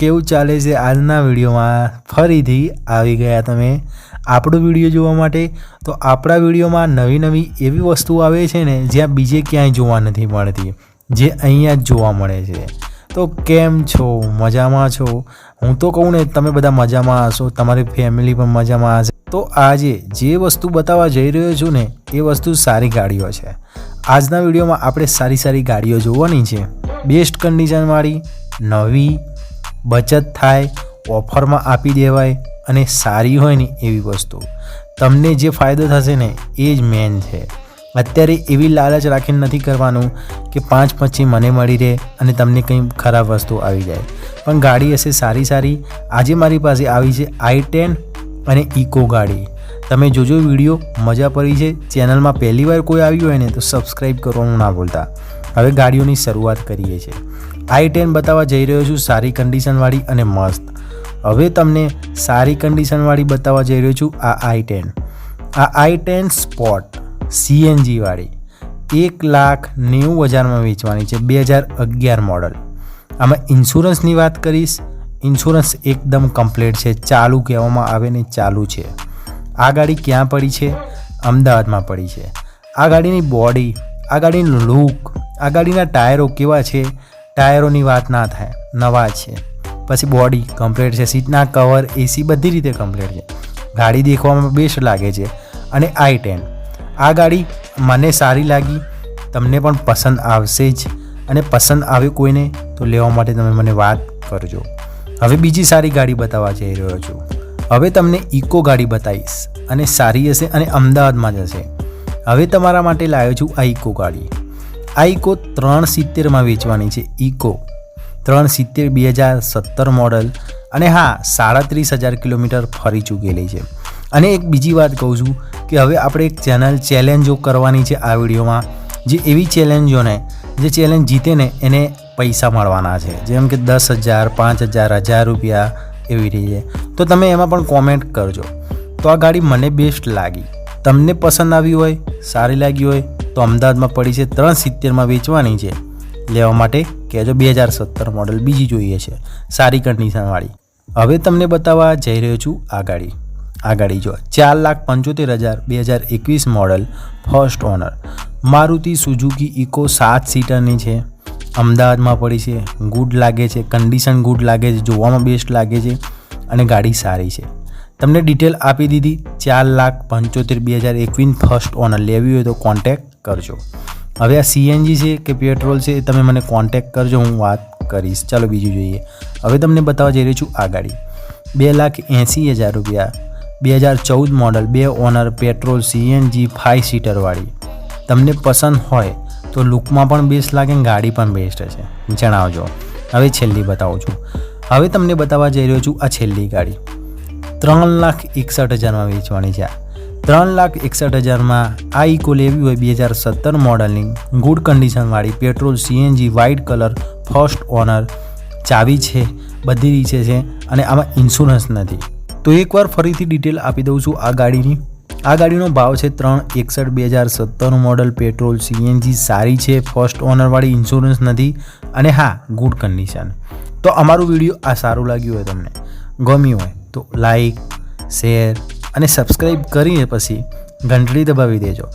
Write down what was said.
કેવું ચાલે છે આજના વિડીયોમાં? ફરીથી આવી ગયા તમે આપણો વીડિયો જોવા માટે. તો આપણા વિડીયોમાં નવી નવી એવી વસ્તુ આવે છે ને, જ્યાં બીજે ક્યાંય જોવા નથી મળતી, જે અહીંયા જ જોવા મળે છે. તો કેમ છો? મજામાં છો? હું તો કહું ને, તમે બધા મજામાં હશો, તમારી ફેમિલી પણ મજામાં હશે. તો આજે જે વસ્તુ બતાવવા જઈ રહ્યો છું ને, એ વસ્તુ સારી ગાડીઓ છે. આજના વિડીયોમાં આપણે સારી સારી ગાડીઓ જોવાની છે. બેસ્ટ કન્ડિશનવાળી નવી બચત થાય, ઓફરમાં આપી દેવાય અને સારી હોય ને એવી વસ્તુ. તમને જે ફાયદો થશે ને, એ જ મેન છે. અત્યારે એવી લાલચ રાખીને નથી કરવાનું કે પાંચ પછી મને મળી રહે અને તમને કંઈ ખરાબ વસ્તુ આવી જાય. પણ ગાડી હશે સારી સારી. આજે મારી પાસે આવી છે આઈ ટેન અને ઇકો ગાડી. તમે જોજો વીડિયો, મજા પડી છે. ચેનલમાં પહેલી વાર કોઈ આવ્યું હોય ને તો સબસ્ક્રાઈબ કરવાનું ના ભૂલતા. હવે ગાડીઓની શરૂઆત કરીએ છીએ. આઈ ટેન બતાવવા જઈ રહ્યો છું, સારી કન્ડિશનવાળી અને મસ્ત. હવે તમને સારી કન્ડિશનવાળી બતાવવા જઈ રહ્યો છું, આ આઈ ટેન. આ આઈ ટેન સ્પોટ સીએનજીવાળી એક લાખ નેવું હજારમાં વેચવાની છે, બે હજાર અગિયાર મોડલ આમાં ઇન્સ્યોરન્સની વાત કરીશ ઇન્સ્યોરન્સ એકદમ કમ્પ્લીટ છે, ચાલુ કહેવામાં આવે ને ચાલુ છે. આ ગાડી ક્યાં પડી છે? અમદાવાદમાં પડી છે. આ ગાડીની બોડી આ ગાડીનું લુક આ ગાડીના ટાયરો કેવા છે? ટાયરોની વાત ના થાય, નવા છે. પછી બોડી કમ્પ્લેટ છે, સીટના કવર એસી બધી રીતે કમ્પ્લેટ છે. ગાડી દેખવામાં બેસ્ટ લાગે છે અને આઈ ટેન આ ગાડી મને સારી લાગી, તમને પણ પસંદ આવશે જ. અને પસંદ આવે કોઈને, તો લેવા માટે તમે મને વાત કરજો. હવે બીજી સારી ગાડી બતાવવા જઈ રહ્યો છું. હવે તમને ઇકો ગાડી બતાવીશ. અને સારી હશે અને અમદાવાદમાં જશે હવે તમારા માટે લાવ્યો છું આ ઇકો ગાડી. આ ઇકો ત્રણ સિત્તેરમાં વેચવાની છે ઇકો ત્રણ સિત્તેર બે હજાર સત્તર મોડલ અને હા, સાડત્રીસ હજાર કિલોમીટર ફરી ચૂકેલી છે. અને એક બીજી વાત કહું છું કે હવે આપણે એક ચેનલ ચેલેન્જો કરવાની છે આ વિડીયોમાં, જે એવી ચેલેન્જોને, જે ચેલેન્જ જીતે ને એને પૈસા મળવાના છે. જેમ કે દસ હજાર, પાંચ હજાર હજાર રૂપિયા એવી રીતે તો તમે એમાં પણ કોમેન્ટ કરજો. તો આ ગાડી મને બેસ્ટ લાગી. તમને પસંદ આવી હોય, સારી લાગી હોય તો અમદાવાદમાં પડી છે ત્રણ સિત્તેરમાં વેચવાની છે. લેવા માટે કહેજો બે હજાર સત્તર મોડલ બીજી જોઈએ છે. સારી કન્ડિશનવાળી હવે તમને બતાવવા જઈ રહ્યો છું આ ગાડી આ ગાડી જો, ચાર લાખ પંચોતેર હજાર બે હજાર એકવીસ model first owner Maruti Suzuki Eeco સાત સીટરની છે. અમદાવાદમાં પડી છે. ગુડ લાગે છે. કન્ડિશન ગુડ લાગે છે. જોવામાં બેસ્ટ લાગે છે. અને ગાડી સારી છે. તમને ડિટેલ આપી દીધી, ચાર લાખ પંચોતેર બે હજાર એકવીસ ફર્સ્ટ ઓનર લેવી હોય તો કોન્ટેક કરજો. હવે આ સીએનજી છે કે પેટ્રોલ છે એ તમે મને કોન્ટેક કરજો, હું વાત કરીશ. ચાલો બીજું જોઈએ. હવે તમને બતાવવા જઈ રહ્યો છું આ ગાડી બે લાખ એંસી હજાર રૂપિયા. બે હજાર ચૌદ મોડલ બે ઓનર પેટ્રોલ સીએનજી ફાઇવ સીટરવાળી તમને પસંદ હોય તો લુકમાં પણ બેસ્ટ લાગે ગાડી પણ બેસ્ટ છે જણાવજો. હવે છેલ્લી બતાવું છું. હવે તમને બતાવવા જઈ રહ્યો છું આ છેલ્લી ગાડી. ત્રણ લાખ એકસઠ હજારમાં વેચવાની છે ત્રણ લાખ એકસઠ હજારમાં આ ઇકો લેવી હોય બે હજાર સત્તર મોડલની good કન્ડિશનવાળી petrol CNG white colour first owner ચાવી છે, બધી રીતે છે અને આમાં ઇન્સ્યોરન્સ નથી. તો એકવાર ફરીથી ડિટેલ આપી દઉં છું આ ગાડીની. આ ગાડીનો ભાવ છે ત્રણ એકસઠ બે હજાર સત્તરનું મોડલ પેટ્રોલ સીએનજી સારી છે ફર્સ્ટ ઓનરવાળી ઇન્સ્યોરન્સ નથી અને હા ગુડ કન્ડિશન તો અમારું વીડિયો આ સારું લાગ્યું હોય તમને, ગમ્યું હોય તો લાઈક શેર અને સબસ્ક્રાઈબ કરીને પછી ઘંટડી દબાવી દેજો.